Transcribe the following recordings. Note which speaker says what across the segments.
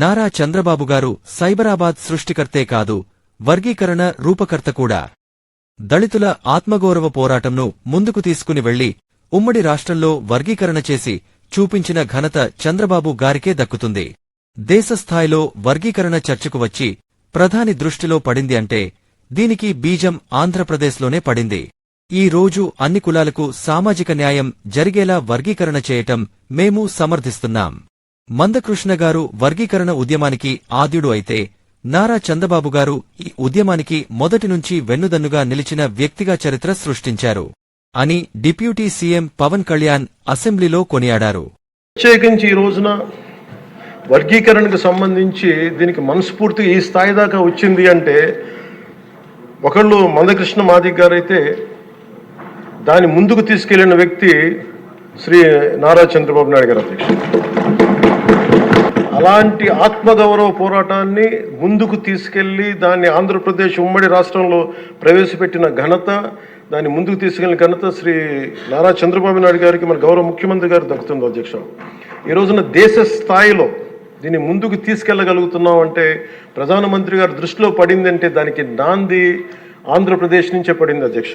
Speaker 1: నారా చంద్రబాబు గారు సైబరాబాద్ సృష్టికర్తే కాదు వర్గీకరణ రూపకర్త కూడా. దళితుల ఆత్మగౌరవ పోరాటంను ముందుకు తీసుకుని వెళ్ళి ఉమ్మడి రాష్ట్రంలో వర్గీకరణ చేసి చూపించిన ఘనత చంద్రబాబు గారికే దక్కుతుంది. దేశస్థాయిలో వర్గీకరణ చర్చకు వచ్చి ప్రధాని దృష్టిలో పడింది అంటే దీనికి బీజం ఆంధ్రప్రదేశ్లోనే పడింది. ఈ రోజు అన్ని కులాలకు సామాజిక న్యాయం జరిగేలా వర్గీకరణ చేయటం మేము సమర్థిస్తున్నాం. మందకృష్ణ గారు వర్గీకరణ ఉద్యమానికి ఆద్యుడు అయితే నారా చంద్రబాబు గారు ఈ ఉద్యమానికి మొదటి నుంచి వెన్నుదన్నుగా నిలిచిన వ్యక్తిగా చరిత్ర సృష్టించారు అని డిప్యూటీ సీఎం పవన్ కళ్యాణ్ అసెంబ్లీలో కొనియాడారు.
Speaker 2: ప్రత్యేకించి ఈ రోజున వర్గీకరణకు సంబంధించి దీనికి మనస్ఫూర్తిగా ఈ స్థాయి దాకా వచ్చింది అంటే ఒకళ్ళు మందకృష్ణ మాదిక్ గారు అయితే దాని ముందుకు తీసుకెళ్ళిన వ్యక్తి శ్రీ నారా చంద్రబాబు నాయుడు గారు అధ్యక్షుడు. అలాంటి ఆత్మగౌరవ పోరాటాన్ని ముందుకు తీసుకెళ్ళి దాన్ని ఆంధ్రప్రదేశ్ ఉమ్మడి రాష్ట్రంలో ప్రవేశపెట్టిన ఘనత దాన్ని ముందుకు తీసుకెళ్ళిన ఘనత శ్రీ నారా చంద్రబాబు నాయుడు గారికి మన గౌరవ ముఖ్యమంత్రి గారు దక్కుతుంది అధ్యక్ష. ఈ రోజున దేశ స్థాయిలో దీన్ని ముందుకు తీసుకెళ్ళగలుగుతున్నాం అంటే ప్రధానమంత్రి గారి దృష్టిలో పడిందంటే దానికి నాంది ఆంధ్రప్రదేశ్ నుంచే పడింది అధ్యక్ష.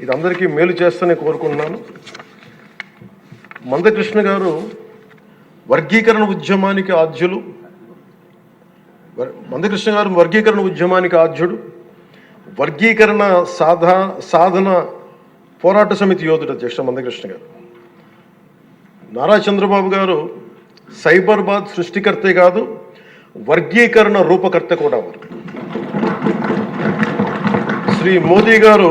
Speaker 2: ఇది అందరికీ మేలు చేస్తూనే కోరుకుంటున్నాను. మందకృష్ణ గారు వర్గీకరణ ఉద్యమానికి ఆద్యులు. మందకృష్ణ గారు వర్గీకరణ ఉద్యమానికి ఆద్యుడు. వర్గీకరణ సాధా సాధన పోరాట సమితి యోధుడు అధ్యక్ష మందకృష్ణ గారు. నారా చంద్రబాబు గారు సైబర్బాద్ సృష్టికర్తే కాదు వర్గీకరణ రూపకర్త కూడా వారు. శ్రీ మోదీ గారు